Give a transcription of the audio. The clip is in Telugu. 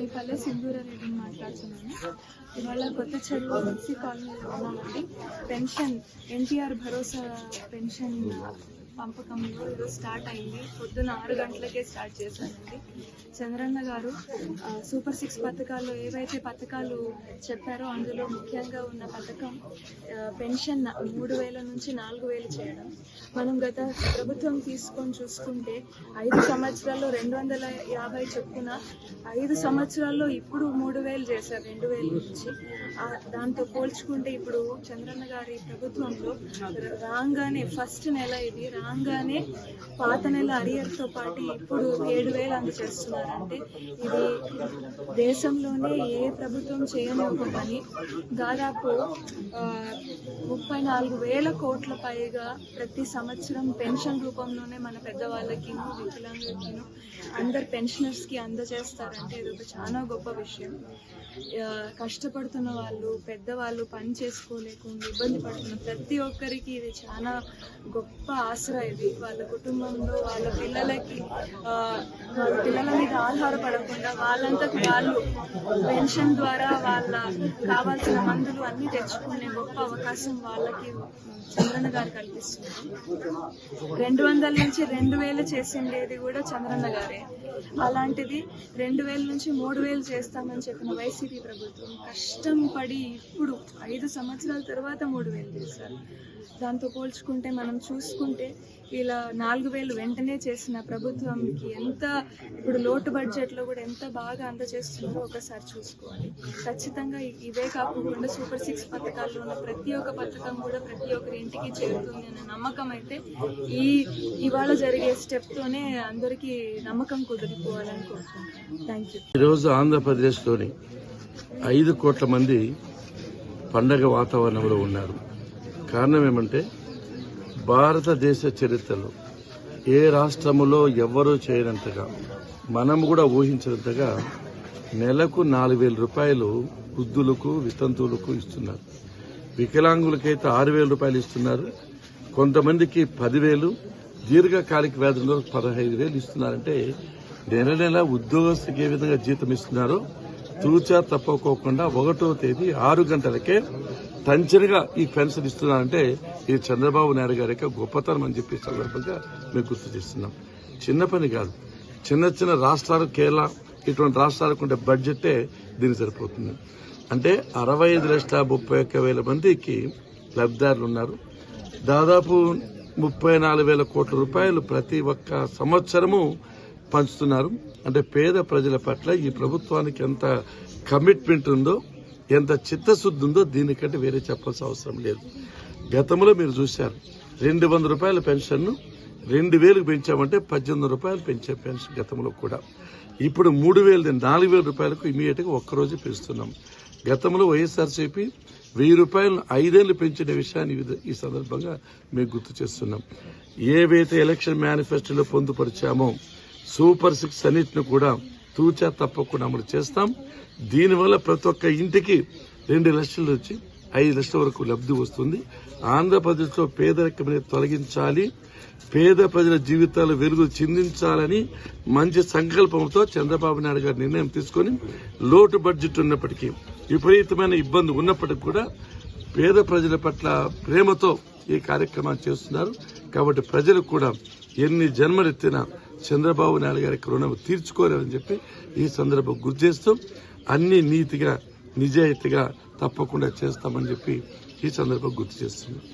మీ పల్లె సింధూరారెడ్డిని మాట్లాడుతున్నాను. ఇవాళ కొత్త చెరువు ఎస్సీ కాలనీలో ఉన్నామండి. పెన్షన్ ఎన్టీఆర్ భరోసా పెన్షన్ పంపకంలో ఈరోజు స్టార్ట్ అయింది. పొద్దున ఆరు గంటలకే స్టార్ట్ చేశానండి. చంద్రన్న గారు సూపర్ సిక్స్ పథకాల్లో ఏవైతే పథకాలు చెప్పారో అందులో ముఖ్యంగా ఉన్న పథకం పెన్షన్ మూడు వేల నుంచి నాలుగు వేలు చేయడం. మనం గత ప్రభుత్వం తీసుకొని చూసుకుంటే ఐదు సంవత్సరాల్లో రెండు వందల యాభై చొప్పున ఐదు సంవత్సరాల్లో ఇప్పుడు మూడు వేలు చేశారు రెండు వేల నుంచి. దాంతో పోల్చుకుంటే ఇప్పుడు చంద్రన్న గారి ప్రభుత్వంలో రాగానే ఫస్ట్ నెల ఇది రాగానే పాత నెల అరియర్తో పాటు ఇప్పుడు ఏడు వేలు అందజేస్తున్నారంటే ఇది దేశంలోనే ఏ ప్రభుత్వం చేయని ఒక పని. దాదాపు ముప్పై నాలుగు వేల కోట్ల పైగా ప్రతి సంవత్సరం పెన్షన్ రూపంలోనే మన పెద్దవాళ్ళకి వికలాంగులకిను అందరు పెన్షనర్స్కి అందజేస్తారంటే ఇది ఒక చాలా గొప్ప విషయం. కష్టపడుతున్న వాళ్ళు పెద్దవాళ్ళు పని చేసుకోలేకుండా ఇబ్బంది పడుతున్న ప్రతి ఒక్కరికి ఇది చాలా గొప్ప ఇది వాళ్ళ కుటుంబంలో వాళ్ళ పిల్లలకి వాళ్ళ పిల్లల మీద ఆధారపడకుండా వాళ్ళంతకు వాళ్ళు పెన్షన్ ద్వారా వాళ్ళ కావాల్సిన మందులు అన్ని తెచ్చుకునే గొప్ప అవకాశం వాళ్ళకి చంద్రన్న గారు కల్పిస్తున్నారు రెండు వందల నుంచి రెండు వేలు చేసిండేది కూడా చంద్రన్న గారే. అలాంటిది రెండు వేల నుంచి మూడు వేలు చేస్తామని చెప్పిన వైసీపీ ప్రభుత్వం కష్టం పడి ఇప్పుడు ఐదు సంవత్సరాల తర్వాత మూడు వేలు చేశారు. దాంతో పోల్చుకుంటే మనం చూసుకుంటే ఇలా నాలుగు వేలు వెంటనే చేసిన ప్రభుత్వంకి ఎంత ఇప్పుడు లోటు బడ్జెట్లో కూడా ఎంత బాగా అందజేస్తున్నారో ఒకసారి చూసుకోవాలి. ఖచ్చితంగా ఇవే కాకుండా సూపర్ సిక్స్ పథకాల్లో ఉన్న ప్రతి ఒక్క పథకం కూడా ప్రతి ఒక్కరి ఇంటికి చేరుతుంది అనే నమ్మకం అయితే ఈ ఇవాళ జరిగే స్టెప్తోనే అందరికీ నమ్మకం కుదిరిపోవాలని కోరుకుంటున్నాను. థ్యాంక్ యూ ఈరోజు ఆంధ్రప్రదేశ్లోని ఐదు కోట్ల మంది పండగ వాతావరణంలో ఉన్నారు. కారణం ఏమంటే భారతదేశ చరిత్రలో ఏ రాష్ట్రములో ఎవ్వరూ చేయనంతగా మనం కూడా ఊహించినంతగా నెలకు నాలుగు వేల రూపాయలు వృద్ధులకు వితంతువులకు ఇస్తున్నారు. వికలాంగులకైతే ఆరు వేల రూపాయలు ఇస్తున్నారు. కొంతమందికి పదివేలు దీర్ఘకాలిక వ్యాధుల్లో పదహైదు వేలు ఇస్తున్నారంటే నెల నెల ఉద్యోగస్తుకి ఏ విధంగా జీతం ఇస్తున్నారో? తూచా తప్పకోకుండా ఒకటో తేదీ ఆరు గంటలకే తంచరిగా ఈ పెన్షన్ ఇస్తున్నారంటే ఇది చంద్రబాబు నాయుడు గారి యొక్క గొప్పతనం అని చెప్పి సందర్భంగా మేము గుర్తు చేస్తున్నాం. చిన్న పని కాదు. చిన్న చిన్న రాష్ట్రాలు కేరళ ఇటువంటి రాష్ట్రాలకు ఉండే బడ్జెటే దీనికి సరిపోతుంది. అంటే అరవై ఐదు లక్షల ముప్పై ఒక్క వేల మందికి లబ్ధిదారులు ఉన్నారు. దాదాపు ముప్పై నాలుగు వేల కోట్ల రూపాయలు ప్రతి ఒక్క సంవత్సరము పంచుతున్నారు. అంటే పేద ప్రజల పట్ల ఈ ప్రభుత్వానికి ఎంత కమిట్మెంట్ ఉందో ఎంత చిత్తశుద్ధి ఉందో దీనికంటే వేరే చెప్పాల్సిన అవసరం లేదు. గతంలో మీరు చూశారు రెండు వంద రూపాయల పెన్షన్ను రెండు వేలు పెంచామంటే పద్దెనిమిది రూపాయలు పెంచే పెన్షన్ గతంలో కూడా. ఇప్పుడు మూడు వేలు నాలుగు వేల రూపాయలకు ఇమీడియట్గా ఒక్కరోజు పెంచుతున్నాం. గతంలో వైఎస్ఆర్సీపీ వెయ్యి రూపాయలను ఐదేళ్ళు పెంచిన విషయాన్ని ఈ ఈ సందర్భంగా మేము గుర్తు చేస్తున్నాం. ఏవైతే ఎలక్షన్ మేనిఫెస్టోలో పొందుపరిచామో సూపర్ సిక్స్ అన్నిటిని కూడా తూచా తప్పకుండా అమలు చేస్తాం. దీనివల్ల ప్రతి ఒక్క ఇంటికి రెండు లక్షల నుంచి ఐదు లక్షల వరకు లబ్ధి వస్తుంది. ఆంధ్రప్రదేశ్లో పేదరికం తొలగించాలి. పేద ప్రజల జీవితాలు వెలుగు చిందించాలని మంచి సంకల్పంతో చంద్రబాబు నాయుడు గారు నిర్ణయం తీసుకొని లోటు బడ్జెట్ ఉన్నప్పటికీ విపరీతమైన ఇబ్బంది ఉన్నప్పటికీ కూడా పేద ప్రజల పట్ల ప్రేమతో ఈ కార్యక్రమాన్ని చేస్తున్నారు. కాబట్టి ప్రజలు కూడా ఎన్ని జన్మలెత్తినా చంద్రబాబు నాయుడు గారి రుణం తీర్చుకోలేరని చెప్పి ఈ సందర్భం గుర్తు చేస్తూ అన్ని నీతిగా నిజాయితీగా తప్పకుండా చేస్తామని చెప్పి ఈ సందర్భం గుర్తు చేస్తున్నాం.